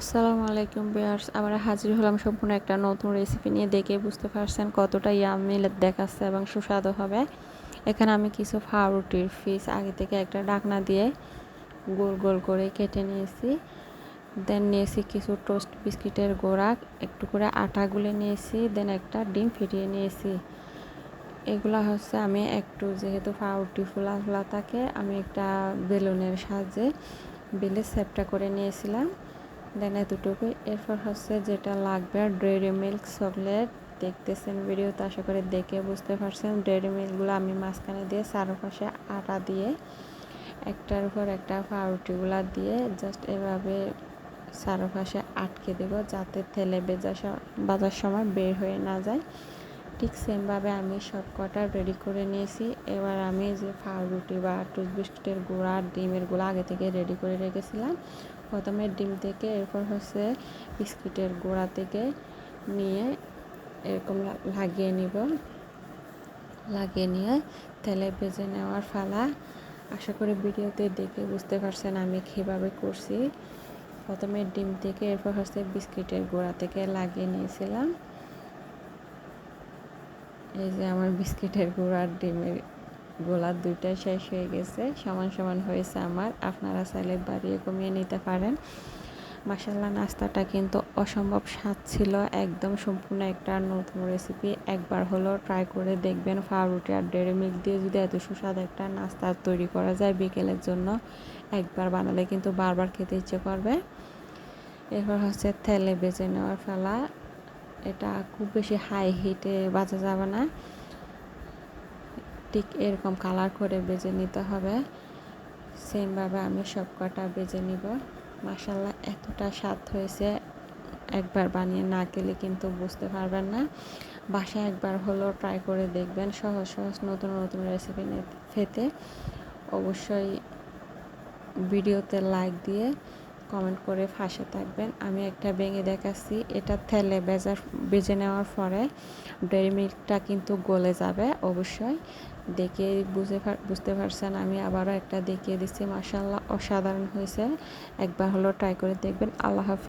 আসসালামু আলাইকুম বিয়ার্স আমরা হাজির হলাম সম্পূর্ণ একটা নতুন রেসিপি নিয়ে। দেখে বুঝতে পারছেন কতটা ইয়ামি দেখাচ্ছে এবং সুস্বাদু হবে। এখানে আমি কিছু ফাউরুটির ফিস আগে থেকে একটা ডাকনা দিয়ে গোল গোল করে কেটে নিয়েছি। দেন নিয়েছি কিছু টোস্ট বিস্কিটের গোড়া, একটু করে আটা গুলে নিয়েছি দেন একটা ডিম ফিরিয়ে নিয়েছি। এগুলা হচ্ছে আমি একটু যেহেতু ফাউরুটি ফোলা ফোলা থাকে, আমি একটা বেলুনের সাহায্যে বেলে সেপটা করে নিয়েছিলাম। দেন এতটুকু। এরপর হচ্ছে যেটা লাগবে ডেয়ারি মিল্ক চকলেট দেখতেছেন ভিডিওতে, আশা করে দেখে বুঝতে পারছেন। ডেয়ারি মিল্কগুলো আমি মাঝখানে দিয়ে চারপাশে আটা দিয়ে, একটার উপর একটা পাউরুটিগুলা দিয়ে জাস্ট এভাবে চারপাশে আটকে দেব যাতে থেলে বেজা বাজার সময় বের হয়ে না যায়। ঠিক সেমভাবে আমি সব কটা রেডি করে নিয়েছি। এবার আমি যে পাউরুটি বা টুথ গুঁড়া, ডিমের গুঁড়া আগে থেকে রেডি করে রেখেছিলাম। প্রথমে ডিম থেকে এরপর হচ্ছে বিস্কিটের গোড়া থেকে নিয়ে এরকম লাগিয়ে নিব। লাগিয়ে নিয়ে তেলে ভেজে নেওয়ার ফালা। আশা করি ভিডিওতে দেখে বুঝতে পারছেন আমি কীভাবে করছি। প্রথমে ডিম থেকে এরপর হচ্ছে বিস্কিটের গোড়া থেকে লাগিয়ে নিয়েছিলাম। এই যে আমার বিস্কিটের গুঁড়ার ডিমের গোলা দুইটা শেষ হয়ে গেছে, সমান সমান হয়েছে আমার। আপনারা চাইলে বাড়িয়ে কমিয়ে নিতে পারেন। মাসাল্লা নাস্তাটা কিন্তু অসম্ভব স্বাদ ছিল। একদম সম্পূর্ণ একটা নতুন রেসিপি একবার হলো ট্রাই করে দেখবেন ফাউরুটি আর ডেরি মিল্ক দিয়ে যদি এত সুস্বাদু একটা নাস্তা তৈরি করা যায় বিকেলের জন্য, একবার বানালে কিন্তু বারবার খেতে ইচ্ছে করবে। এরপর হচ্ছে তেলে বেজে নেওয়ার ফেলা এটা খুব বেশি হাই হিটে বাজা যাবে না। ঠিক এরকম কালার করে বেজে নিতে হবে। সেমভাবে আমি সব কটা বেজে নিব। মাসাল্লাহ এতটা স্বাদ হয়েছে। একবার বানিয়ে না গেলে কিন্তু বুঝতে পারবেন না। বাসায় একবার হলো ট্রাই করে দেখবেন সহজ সহজ নতুন নতুন রেসিপি খেতে। অবশ্যই ভিডিওতে লাইক দিয়ে কমেন্ট করে ফাঁসে থাকবেন। আমি একটা ভেঙে দেখাচ্ছি। এটা থেলে বেজার বেজে নেওয়ার পরে ডেয়ারি মিল্কটা কিন্তু গলে যাবে অবশ্যই। দেখে বুঝে বুঝতে পারছেন, আমি আবারও একটা দেখিয়ে দিচ্ছি। মাসাল্লাহ অসাধারণ হয়েছে। একবার হলো ট্রাই করে দেখবেন। আল্লাহ হাফিজ।